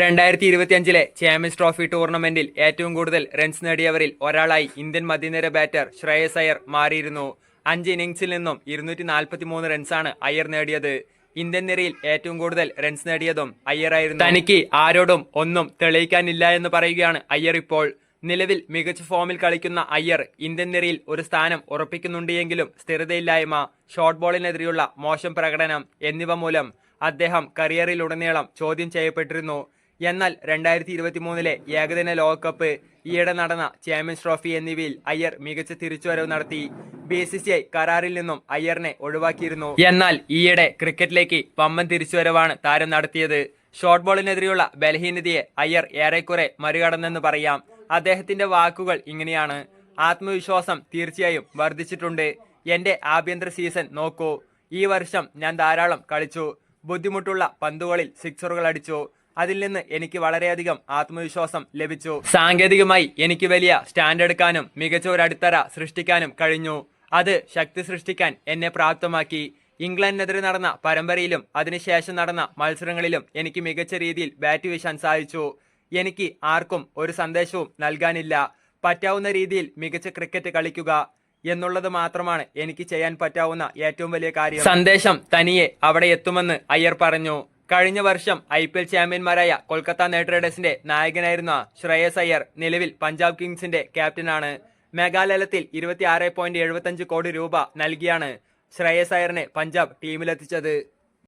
രണ്ടായിരത്തി ഇരുപത്തിയഞ്ചിലെ champions trophy ടൂർണമെന്റിൽ ഏറ്റവും കൂടുതൽ റൺസ് നേടിയവരിൽ ഒരാളായി ഇന്ത്യൻ മധ്യനിര ബാറ്റർ ശ്രേയസ് അയ്യർ മാറിയിരുന്നു. അഞ്ച് ഇന്നിംഗ്സിൽ നിന്നും ഇരുന്നൂറ്റി നാൽപ്പത്തി മൂന്ന് റൺസാണ് അയ്യർ നേടിയത്. ഇന്ത്യൻ നിരയിൽ ഏറ്റവും കൂടുതൽ റൺസ് നേടിയതും അയ്യറായിരുന്നു. തനിക്ക് ആരോടും ഒന്നും തെളിയിക്കാനില്ല എന്ന് പറയുകയാണ് അയ്യർ ഇപ്പോൾ. നിലവിൽ മികച്ച ഫോമിൽ കളിക്കുന്ന അയ്യർ ഇന്ത്യൻ നിരയിൽ ഒരു സ്ഥാനം ഉറപ്പിക്കുന്നുണ്ടെങ്കിലും സ്ഥിരതയില്ലായ്മ ഷോർട്ട് ബോളിനെതിരെയുള്ള മോശം പ്രകടനം എന്നിവ മൂലം അദ്ദേഹം കരിയറിലുടനീളം ചോദ്യം ചെയ്യപ്പെട്ടിരുന്നു. എന്നാൽ രണ്ടായിരത്തി ഇരുപത്തി മൂന്നിലെ ഏകദിന ലോകകപ്പ് ഈയിടെ നടന്ന ചാമ്പ്യൻസ് ട്രോഫി എന്നിവയിൽ അയ്യർ മികച്ച തിരിച്ചുവരവ് നടത്തി. ബി സി സി ഐ കരാറിൽ നിന്നും അയ്യറിനെ ഒഴിവാക്കിയിരുന്നു. എന്നാൽ ഈയിടെ ക്രിക്കറ്റിലേക്ക് പമ്പൻ തിരിച്ചുവരവാണ് താരം നടത്തിയത്. ഷോർട്ട് ബോളിനെതിരെയുള്ള ബലഹീനതയെ അയ്യർ ഏറെക്കുറെ മറികടന്നെന്ന് പറയാം. അദ്ദേഹത്തിന്റെ വാക്കുകൾ ഇങ്ങനെയാണ്. ആത്മവിശ്വാസം തീർച്ചയായും വർദ്ധിച്ചിട്ടുണ്ട്. എന്റെ ആഭ്യന്തര സീസൺ നോക്കൂ. ഈ വർഷം ഞാൻ ധാരാളം കളിച്ചു. ബുദ്ധിമുട്ടുള്ള പന്തുകളിൽ സിക്സറുകൾ അടിച്ചു. അതിൽ നിന്ന് എനിക്ക് വളരെയധികം ആത്മവിശ്വാസം ലഭിച്ചു. സാങ്കേതികമായി എനിക്ക് വലിയ സ്റ്റാൻഡ് എടുക്കാനും മികച്ച ഒരു അടിത്തറ സൃഷ്ടിക്കാനും കഴിഞ്ഞു. അത് ശക്തി സൃഷ്ടിക്കാൻ എന്നെ പ്രാപ്തമാക്കി. ഇംഗ്ലണ്ടിനെതിരെ നടന്ന പരമ്പരയിലും അതിനുശേഷം നടന്ന മത്സരങ്ങളിലും എനിക്ക് മികച്ച രീതിയിൽ ബാറ്റ് വീശാൻ സാധിച്ചു. എനിക്ക് ആർക്കും ഒരു സന്ദേശവും നൽകാനില്ല. പറ്റാവുന്ന രീതിയിൽ മികച്ച ക്രിക്കറ്റ് കളിക്കുക എന്നുള്ളത് മാത്രമാണ് എനിക്ക് ചെയ്യാൻ പറ്റാവുന്ന ഏറ്റവും വലിയ കാര്യം. സന്ദേശം തനിയെ അവിടെ എത്തുമെന്ന് അയ്യർ പറഞ്ഞു. കഴിഞ്ഞ വർഷം ഐ പി എൽ ചാമ്പ്യന്മാരായ കൊൽക്കത്ത നൈറ്റ് റൈഡേഴ്സിന്റെ നായകനായിരുന്ന ശ്രേയസ് അയ്യർ നിലവിൽ പഞ്ചാബ് കിങ്സിന്റെ ക്യാപ്റ്റനാണ്. മേഘാലയത്തിൽ ഇരുപത്തിയാറ് പോയിന്റ് എഴുപത്തഞ്ച് കോടി രൂപ നൽകിയാണ് ശ്രേയസ് അയ്യറിനെ പഞ്ചാബ് ടീമിലെത്തിച്ചത്.